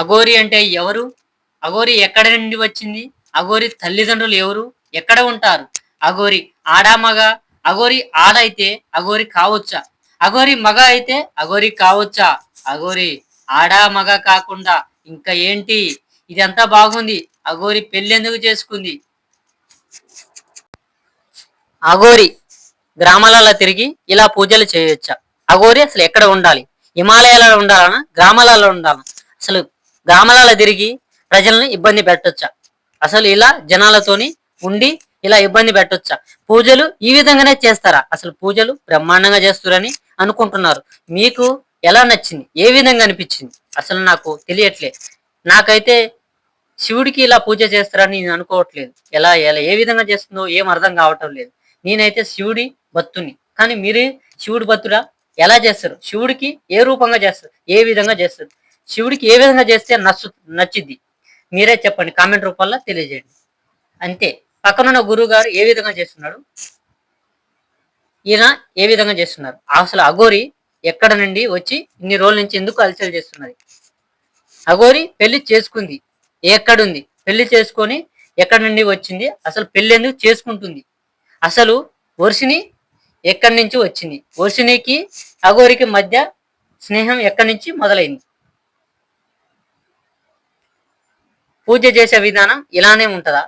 అఘోరి అంటే ఎవరు? అఘోరి ఎక్కడ నుండి వచ్చింది? అఘోరి తల్లిదండ్రులు ఎవరు? ఎక్కడ ఉంటారు? అఘోరి ఆడా మగ? అఘోరి ఆడ అయితే అఘోరి కావచ్చా? అఘోరి మగ అయితే అఘోరి కావచ్చా? అఘోరి ఆడా మగ కాకుండా ఇంకా ఏంటి? ఇదంతా బాగుంది. అఘోరి పెళ్ళెందుకు చేసుకుంది? అఘోరి గ్రామాలలో తిరిగి ఇలా పూజలు చేయొచ్చా? అఘోరి అసలు ఎక్కడ ఉండాలి? హిమాలయాలలో ఉండాలనా? గ్రామాలలో ఉండాలనా? అసలు గ్రామాలలో తిరిగి ప్రజలను ఇబ్బంది పెట్టొచ్చా? అసలు ఇలా జనాలతోని ఉండి ఇలా ఇబ్బంది పెట్టొచ్చా? పూజలు ఈ విధంగానే చేస్తారా? అసలు పూజలు బ్రహ్మాండంగా చేస్తారని అనుకుంటున్నారు. మీకు ఎలా నచ్చింది? ఏ విధంగా అనిపించింది? అసలు నాకు తెలియట్లే. నాకైతే శివుడికి ఇలా పూజ చేస్తారని నేను అనుకోవట్లేదు. ఎలా ఎలా ఏ విధంగా చేస్తుందో ఏం అర్థం కావటం లేదు. నేనైతే శివుడి భక్తుని. కానీ మీరే శివుడి భక్తుడా? ఎలా చేస్తారు? శివుడికి ఏ రూపంగా చేస్తారు? ఏ విధంగా చేస్తారు? శివుడికి ఏ విధంగా చేస్తే నచ్చు నచ్చిద్ది? మీరే చెప్పండి కామెంట్ రూపంలో తెలియజేయండి. అంతే పక్కనున్న గురువు గారు ఏ విధంగా చేస్తున్నాడు ఈయన ఏ విధంగా చేస్తున్నారు? అసలు అఘోరి ఎక్కడ నుండి వచ్చి ఇన్ని రోజుల నుంచి ఎందుకు అలచలు చేస్తున్నది? అఘోరి పెళ్ళి చేసుకుంది ఎక్కడుంది? పెళ్ళి చేసుకొని ఎక్కడి నుండి వచ్చింది? అసలు పెళ్ళి ఎందుకు చేసుకుంటుంది? అసలు వర్షిని ఎక్కడి నుంచి వచ్చింది? వర్షినికి అఘోరికి మధ్య స్నేహం ఎక్కడి నుంచి మొదలైంది? పూజ చేసే విధానం ఇలానే ఉంటుందా?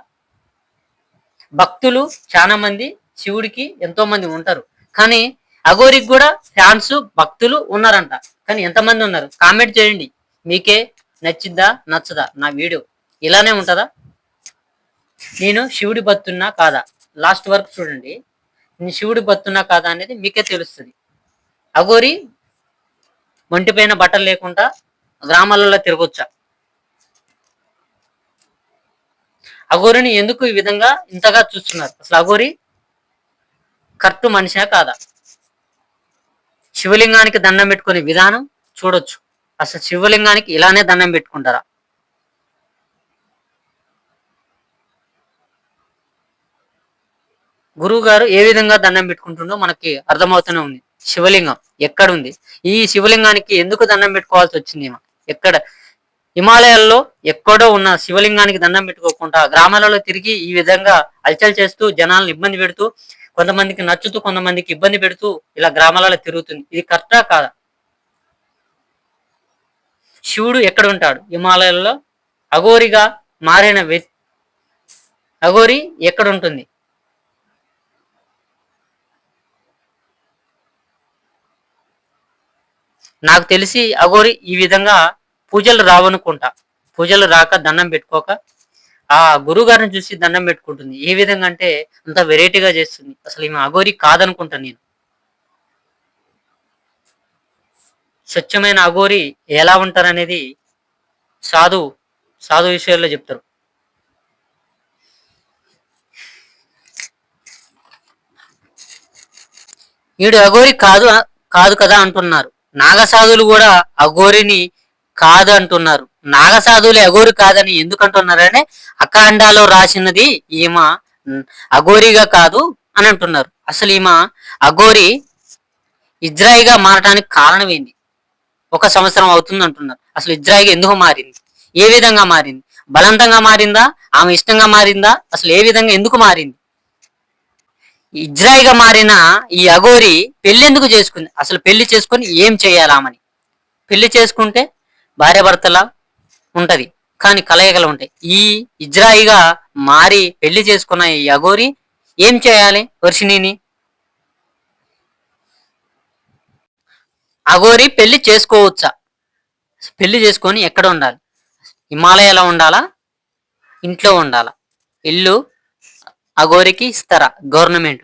భక్తులు చాలా మంది శివుడికి ఎంతో మంది ఉంటారు. కానీ అఘోరికి కూడా ఫ్యాన్స్ భక్తులు ఉన్నారంట. కానీ ఎంతమంది ఉన్నారు? కామెంట్ చేయండి. మీకే నచ్చిద్దా నచ్చదా నా వీడియో? ఇలానే ఉంటుందా? నేను శివుడి భక్తున్నా కాదా? లాస్ట్ వరకు చూడండి. నేను శివుడి భక్తున్నా కాదా అనేది మీకే తెలుస్తుంది. అఘోరి ఒంటిపైన బట్టలు లేకుండా గ్రామాలలో తిరగొచ్చా? అఘోరిని ఎందుకు ఈ విధంగా ఇంతగా చూస్తున్నారు? అసలు అఘోరి కరెక్ట్ మనిషా కాదా? శివలింగానికి దండం పెట్టుకునే విధానం చూడొచ్చు. అసలు శివలింగానికి ఇలానే దండం పెట్టుకుంటారా? గురువు గారు ఏ విధంగా దండం పెట్టుకుంటుండో మనకి అర్థమవుతూనే ఉంది. శివలింగం ఎక్కడ ఉంది ఈ శివలింగానికి ఎందుకు దండం పెట్టుకోవాల్సి వచ్చింది? ఈమె? ఎక్కడ హిమాలయాల్లో ఎక్కడో ఉన్న శివలింగానికి దండం పెట్టుకోకుండా గ్రామాలలో తిరిగి ఈ విధంగా అలచల్ చేస్తూ జనాలను ఇబ్బంది పెడుతూ కొంతమందికి నచ్చుతూ కొంతమందికి ఇబ్బంది పెడుతూ ఇలా గ్రామాలలో తిరుగుతుంది. ఇది కరెక్టా కాదా? శివుడు ఎక్కడ ఉంటాడు? హిమాలయాల్లో అఘోరిగా మారిన వ్యక్తి అఘోరి ఎక్కడ ఉంటుంది? నాకు తెలిసి అఘోరి ఈ విధంగా పూజలు రావనుకుంటా. పూజలు రాక దండం పెట్టుకోక ఆ గురువు గారిని చూసి దండం పెట్టుకుంటుంది. ఏ విధంగా అంటే అంత వెరైటీగా చేస్తుంది. అసలు ఈమె అఘోరి కాదనుకుంటా నేను. స్వచ్ఛమైన అఘోరి ఎలా ఉంటారనేది సాధు సాధు విషయాల్లో చెప్తారు. వీడు అఘోరి కాదు కాదు కదా అంటున్నారు. నాగసాధులు కూడా అఘోరిని కాదు అంటున్నారు నాగసాధువులు అఘోరి కాదని ఎందుకు అంటున్నారంటే అఖాండాలో రాసినది ఈమె అఘోరిగా కాదు అని అంటున్నారు. అసలు ఈమె అఘోరి ఇజ్రాయిగా మారటానికి కారణం ఏంది? ఒక సంవత్సరం అవుతుంది అంటున్నారు. అసలు ఇజ్రాయిగా ఎందుకు మారింది? ఏ విధంగా మారింది? బలవంతంగా మారిందా? ఆమె ఇష్టంగా మారిందా? అసలు ఏ విధంగా ఎందుకు మారింది? ఇజ్రాయిగా మారిన ఈ అఘోరి పెళ్ళి ఎందుకు చేసుకుంది? అసలు పెళ్ళి చేసుకుని ఏం చేయాలామని పెళ్ళి చేసుకుంటే భార్యాభర్తల ఉంటది. కానీ కలయికలు ఉంటాయి. ఈ ఇజ్రాయిగా మారి పెళ్ళి చేసుకున్న ఈ అఘోరి ఏం చేయాలి? వర్షిణిని? అఘోరి పెళ్ళి చేసుకోవచ్చా? పెళ్ళి చేసుకొని ఎక్కడ ఉండాలి? హిమాలయాలో ఉండాలా? ఇంట్లో ఉండాలా? ఇల్లు అఘోరికి ఇస్తారా? గవర్నమెంట్.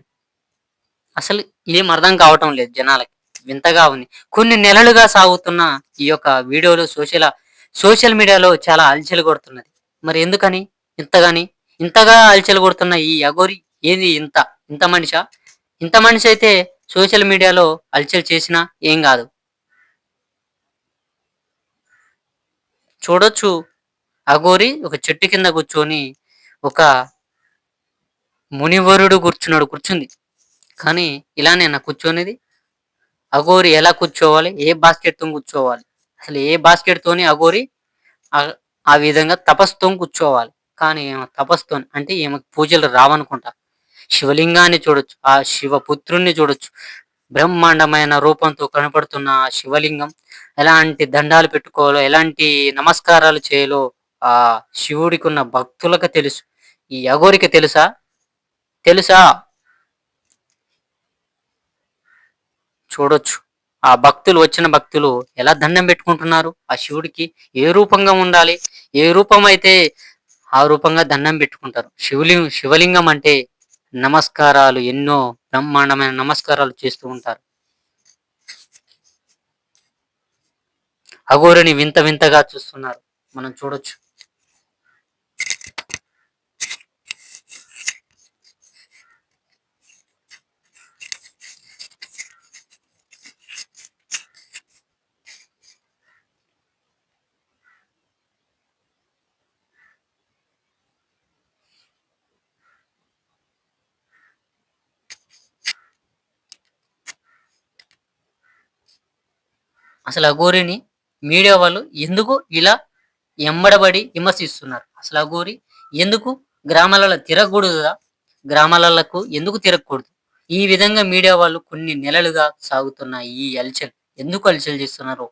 అసలు ఏం అర్థం కావటం లేదు జనాలకి. వింతగా ఉంది. కొన్ని నెలలుగా సాగుతున్న ఈ యొక్క వీడియోలు సోషల్ సోషల్ మీడియాలో చాలా అలచలు కొడుతున్నది. మరి ఎందుకని? ఇంతగాని ఇంతగా అలచలు కొడుతున్న ఈ అఘోరి ఏది ఇంత? ఇంత మనిషా? ఇంత మనిషి అయితే సోషల్ మీడియాలో అలచలు చేసినా ఏం కాదు. చూడొచ్చు అఘోరి ఒక చెట్టు కింద కూర్చొని ఒక మునివరుడు కూర్చున్నాడు కూర్చుంది. కానీ ఇలానే నా కూర్చొనేది అఘోరి ఎలా కూర్చోవాలి? ఏ బాస్కెట్తో కూర్చోవాలి? అసలు ఏ బాస్కెట్తోని అగోరి అఘోరి ఆ- విధంగా తపస్సుతో కూర్చోవాలి? కానీ తపస్సుతో అంటే ఈమె పూజలు రావనుకుంటా. శివలింగాన్ని చూడొచ్చు ఆ శివపుత్రుణ్ణి చూడొచ్చు. బ్రహ్మాండమైన రూపంతో కనపడుతున్న ఆ శివలింగం ఎలాంటి దండాలు పెట్టుకోవాలో ఎలాంటి నమస్కారాలు చేయాలో ఆ శివుడికి ఉన్న భక్తులకు తెలుసు. ఈ అఘోరికి తెలుసా? తెలుసా? చూడొచ్చు. ఆ భక్తులు వచ్చిన భక్తులు ఎలా దండం పెట్టుకుంటున్నారు? ఆ శివుడికి ఏ రూపంగా ఉండాలి? ఏ రూపం అయితే ఆ రూపంగా దండం పెట్టుకుంటారు? శివలింగ శివలింగం అంటే నమస్కారాలు ఎన్నో బ్రహ్మాండమైన నమస్కారాలు చేస్తూ ఉంటారు. అఘోరిని వింత వింతగా చూస్తున్నారు. మనం చూడొచ్చు. అసలు అఘోరిని మీడియా వాళ్ళు ఎందుకు ఇలా ఎంబడబడి విమర్శిస్తున్నారు? అసలు అఘోరి ఎందుకు గ్రామాలలో తిరగకూడదుగా గ్రామాలకు ఎందుకు తిరగకూడదు? ఈ విధంగా మీడియా వాళ్ళు కొన్ని నెలలుగా సాగుతున్న ఈ అలచల్. ఎందుకు అలచల్ చేస్తున్నారు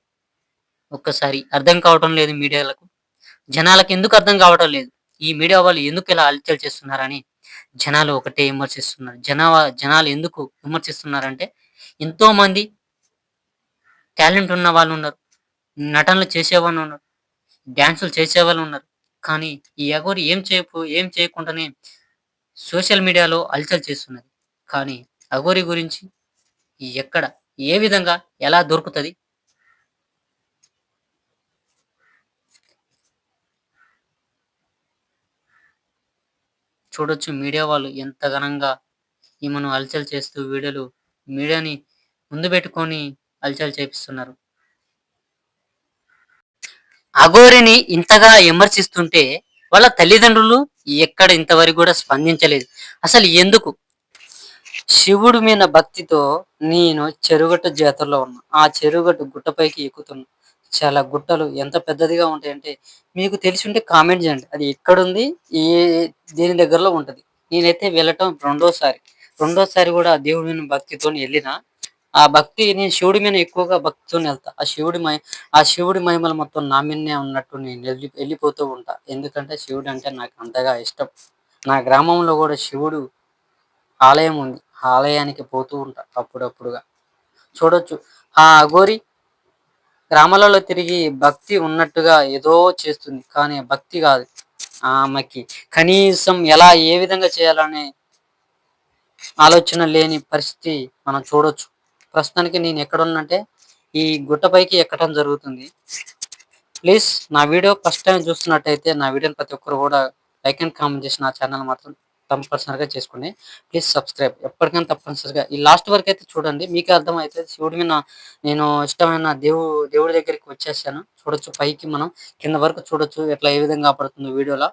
ఒక్కసారి అర్థం కావటం లేదు మీడియాలకు. జనాలకు ఎందుకు అర్థం కావటం లేదు? ఈ మీడియా వాళ్ళు ఎందుకు ఇలా అలచల్ చేస్తున్నారని జనాలు ఒకటే విమర్శిస్తున్నారు. జనా జనాలు ఎందుకు విమర్శిస్తున్నారంటే ఎంతో మంది టాలెంట్ ఉన్న వాళ్ళు ఉన్నారు. నటనలు చేసేవాళ్ళు ఉన్నారు. డ్యాన్సులు చేసేవాళ్ళు ఉన్నారు. కానీ ఈ అఘోరి ఏం చేయకు ఏం చేయకుండానే సోషల్ మీడియాలో అలచల్ చేస్తున్నది. కానీ అఘోరి గురించి ఎక్కడ ఏ విధంగా ఎలా దొరుకుతుంది? చూడొచ్చు మీడియా వాళ్ళు ఎంత ఘనంగా ఈమెను అలచల్ చేస్తూ వీడియోలు మీడియాని ముందు పెట్టుకొని అలచల్ చేపిస్తున్నారు. అఘోరిని ఇంతగా విమర్శిస్తుంటే వాళ్ళ తల్లిదండ్రులు ఎక్కడ ఇంతవరకు కూడా స్పందించలేదు. అసలు ఎందుకు? శివుడి మీద భక్తితో నేను చెరుగట్టు జాతరలో ఉన్నా. ఆ చెరుగట్టు గుట్టపైకి ఎక్కుతున్నా. చాలా గుట్టలు ఎంత పెద్దదిగా ఉంటాయంటే మీకు తెలిసి ఉంటే కామెంట్ చేయండి. అది ఎక్కడుంది? ఏ దేని దగ్గరలో ఉంటది? నేనైతే వెళ్ళటం రెండోసారి. రెండోసారి కూడా దేవుడి మీద భక్తితో వెళ్ళిన ఆ భక్తి నేను శివుడి మీద ఎక్కువగా భక్తితో వెళ్తా. ఆ శివుడి మహి ఆ శివుడి మహిమలు మొత్తం నా మీదనే ఉన్నట్టు నేను వెళ్ళి వెళ్ళిపోతూ ఉంటా. ఎందుకంటే శివుడు అంటే నాకు అంతగా ఇష్టం. నా గ్రామంలో కూడా శివుడు ఆలయం ఉంది. ఆ ఆలయానికి పోతూ ఉంటా అప్పుడప్పుడుగా. చూడొచ్చు. ఆ అఘోరి గ్రామాలలో తిరిగి భక్తి ఉన్నట్టుగా ఏదో చేస్తుంది. కానీ భక్తి కాదు ఆమెకి కనీసం ఎలా ఏ విధంగా చేయాలనే ఆలోచన లేని పరిస్థితి మనం చూడొచ్చు. ప్రస్తుతానికి నేను ఎక్కడున్నంటే ఈ గుట్టపైకి ఎక్కడం జరుగుతుంది. ప్లీజ్ నా వీడియో ఫస్ట్ టైం చూస్తున్నట్టయితే నా వీడియోని ప్రతి ఒక్కరు కూడా లైక్ అండ్ కామెంట్ చేసి నా ఛానల్ మాత్రం తప్పనిసరిగా చేసుకోండి ప్లీజ్ సబ్స్క్రైబ్. ఎప్పటికైనా తప్పనిసరిగా. ఈ లాస్ట్ వరకు అయితే చూడండి మీకు అర్థమైతే శివుడి మీద నేను ఇష్టమైన దేవు దేవుడి దగ్గరికి వచ్చేసాను. చూడొచ్చు పైకి మనం కింద వరకు చూడొచ్చు ఎట్లా ఏ విధంగా పడుతుంది వీడియోలో.